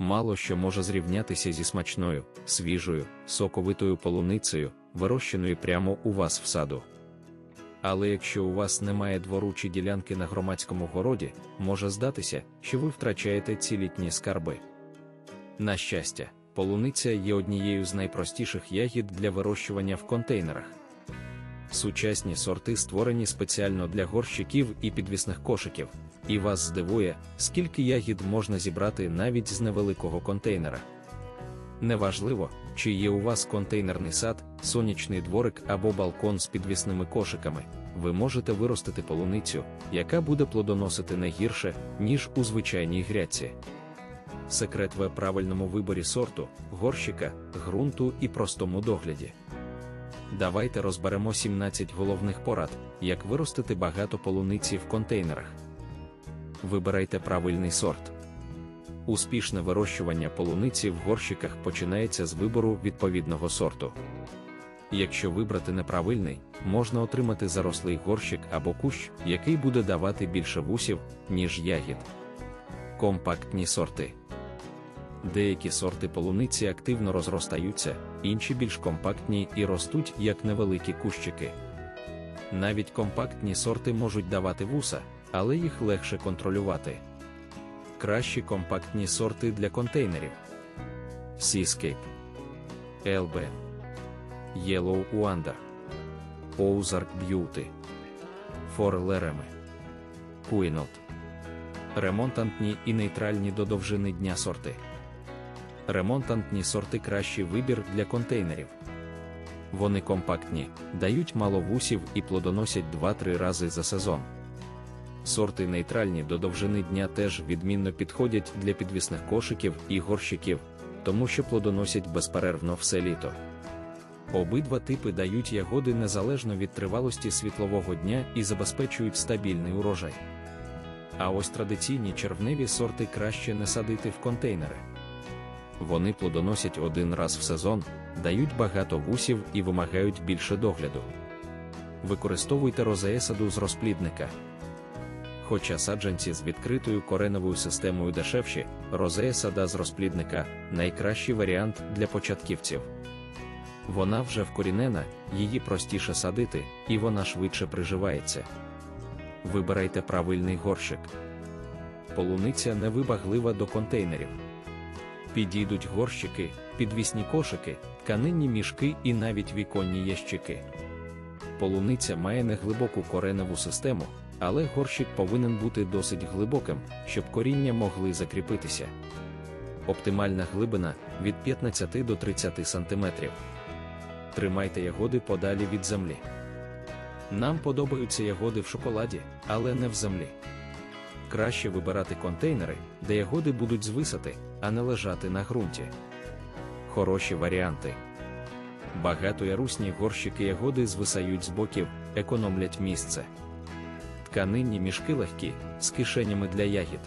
мало що може зрівнятися зі смачною, свіжою, соковитою полуницею, вирощеною прямо у вас в саду. Але якщо у вас немає двору чи ділянки на громадському городі, може здатися, що ви втрачаєте ці літні скарби. На щастя, полуниця є однією з найпростіших ягід для вирощування в контейнерах. Сучасні сорти створені спеціально для горщиків і підвісних кошиків, і вас здивує, скільки ягід можна зібрати навіть з невеликого контейнера. Неважливо, чи є у вас контейнерний сад, сонячний дворик або балкон з підвісними кошиками, ви можете виростити полуницю, яка буде плодоносити не гірше, ніж у звичайній грядці. Секрет в правильному виборі сорту, горщика, ґрунту і простому догляді. Давайте розберемо 17 головних порад, як виростити багато полуниці в контейнерах. Вибирайте правильний сорт. Успішне вирощування полуниці в горщиках починається з вибору відповідного сорту. Якщо вибрати неправильний, можна отримати зарослий горщик або кущ, який буде давати більше вусів, ніж ягід. Компактні сорти. Деякі сорти полуниці активно розростаються, інші більш компактні і ростуть як невеликі кущики. Навіть компактні сорти можуть давати вуса, але їх легше контролювати. Кращі компактні сорти для контейнерів: Seascape, LB, Yellow Wonder, Ozark Beauty, For Lereme, Quinault. Ремонтантні і нейтральні до довжини дня сорти. Ремонтантні сорти кращий вибір для контейнерів. Вони компактні, дають мало вусів і плодоносять 2-3 рази за сезон. Сорти нейтральні до довжини дня теж відмінно підходять для підвісних кошиків і горщиків, тому що плодоносять безперервно все літо. Обидва типи дають ягоди незалежно від тривалості світлового дня і забезпечують стабільний урожай. А ось традиційні червневі сорти краще не садити в контейнери. Вони плодоносять один раз в сезон, дають багато вусів і вимагають більше догляду. Використовуйте розеесаду з розплідника. Хоча саджанці з відкритою кореновою системою дешевші, розеесада з розплідника найкращий варіант для початківців. Вона вже вкорінена, її простіше садити, і вона швидше приживається. Вибирайте правильний горщик. Полуниця невибаглива до контейнерів. Підійдуть горщики, підвісні кошики, тканинні мішки і навіть віконні ящики. Полуниця має неглибоку кореневу систему, але горщик повинен бути досить глибоким, щоб коріння могли закріпитися. Оптимальна глибина від 15 до 30 см. Тримайте ягоди подалі від землі. Нам подобаються ягоди в шоколаді, але не в землі. Краще вибирати контейнери, де ягоди будуть звисати, а не лежати на ґрунті. Хороші варіанти. Багатоярусні горщики ягоди звисають з боків, економлять місце. Тканинні мішки легкі, з кишенями для ягід.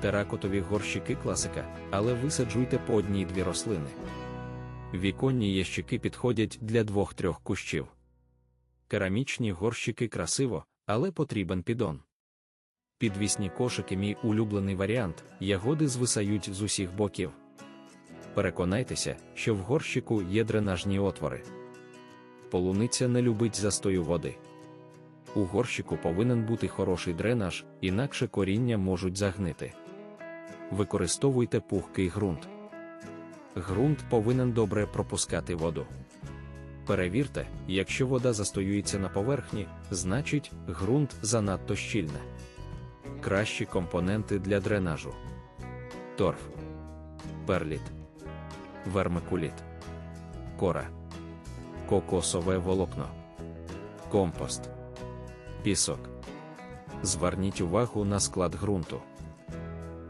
Теракотові горщики класика, але висаджуйте по одній-дві рослини. Віконні ящики підходять для двох-трьох кущів. Керамічні горщики красиво, але потрібен підон. Підвісні кошики мій улюблений варіант, ягоди звисають з усіх боків. Переконайтеся, що в горщику є дренажні отвори. Полуниця не любить застою води. У горщику повинен бути хороший дренаж, інакше коріння можуть загнити. Використовуйте пухкий ґрунт. Ґрунт повинен добре пропускати воду. Перевірте, якщо вода застоюється на поверхні, значить ґрунт занадто щільне. Кращі компоненти для дренажу: торф, перліт, вермикуліт, кора, кокосове волокно, компост, пісок. Зверніть увагу на склад ґрунту.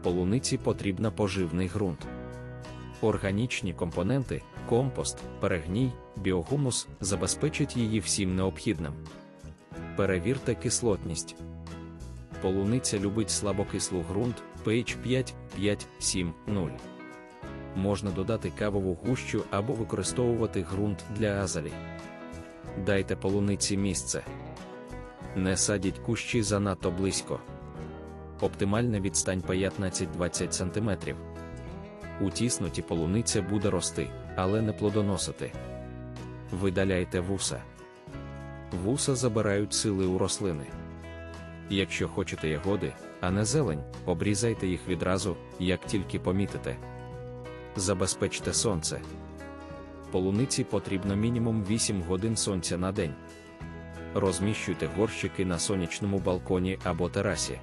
Полуниці потрібна поживний ґрунт. Органічні компоненти, компост, перегній, біогумус забезпечать її всім необхідним. Перевірте кислотність. Полуниця любить слабокислу ґрунт pH 5, 5, 7, 0. Можна додати кавову гущу або використовувати ґрунт для азалій. Дайте полуниці місце. Не садіть кущі занадто близько. Оптимальна відстань 15-20 см. У тісноті полуниця буде рости, але не плодоносити. Видаляйте вуса. Вуса забирають сили у рослини. Якщо хочете ягоди, а не зелень, обрізайте їх відразу, як тільки помітите. Забезпечте сонце. Полуниці потрібно мінімум 8 годин сонця на день. Розміщуйте горщики на сонячному балконі або терасі.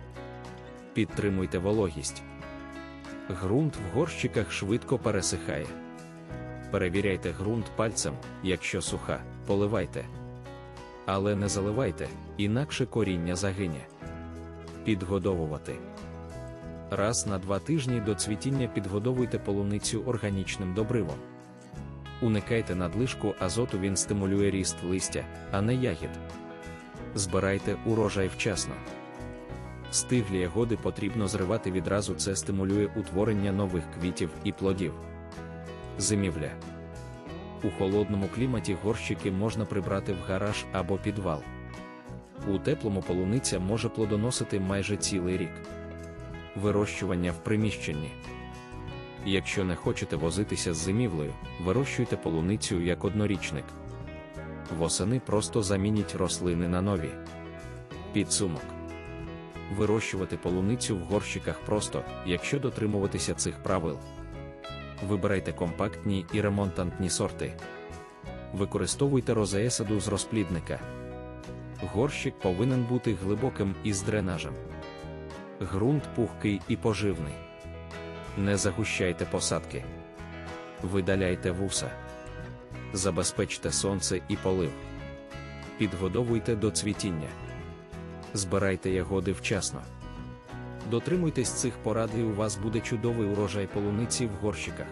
Підтримуйте вологість. Ґрунт в горщиках швидко пересихає. Перевіряйте ґрунт пальцем, якщо суха, поливайте. Але не заливайте, інакше коріння загине. Підгодовувати. Раз на два тижні до цвітіння підгодовуйте полуницю органічним добривом. Уникайте надлишку азоту, він стимулює ріст листя, а не ягід. Збирайте урожай вчасно. Стиглі ягоди потрібно зривати відразу, це стимулює утворення нових квітів і плодів. Зимівля. У холодному кліматі горщики можна прибрати в гараж або підвал. У теплому полуниця може плодоносити майже цілий рік. Вирощування в приміщенні. Якщо не хочете возитися з зимівлею, вирощуйте полуницю як однорічник. Восени просто замініть рослини на нові. Підсумок. Вирощувати полуницю в горщиках просто, якщо дотримуватися цих правил. Вибирайте компактні і ремонтантні сорти. Використовуйте розеесаду з розплідника. Горщик повинен бути глибоким і з дренажем. Грунт пухкий і поживний. Не загущайте посадки. Видаляйте вуса. Забезпечте сонце і полив. Підгодовуйте до цвітіння. Збирайте ягоди вчасно. Дотримуйтесь цих порад і у вас буде чудовий урожай полуниці в горщиках.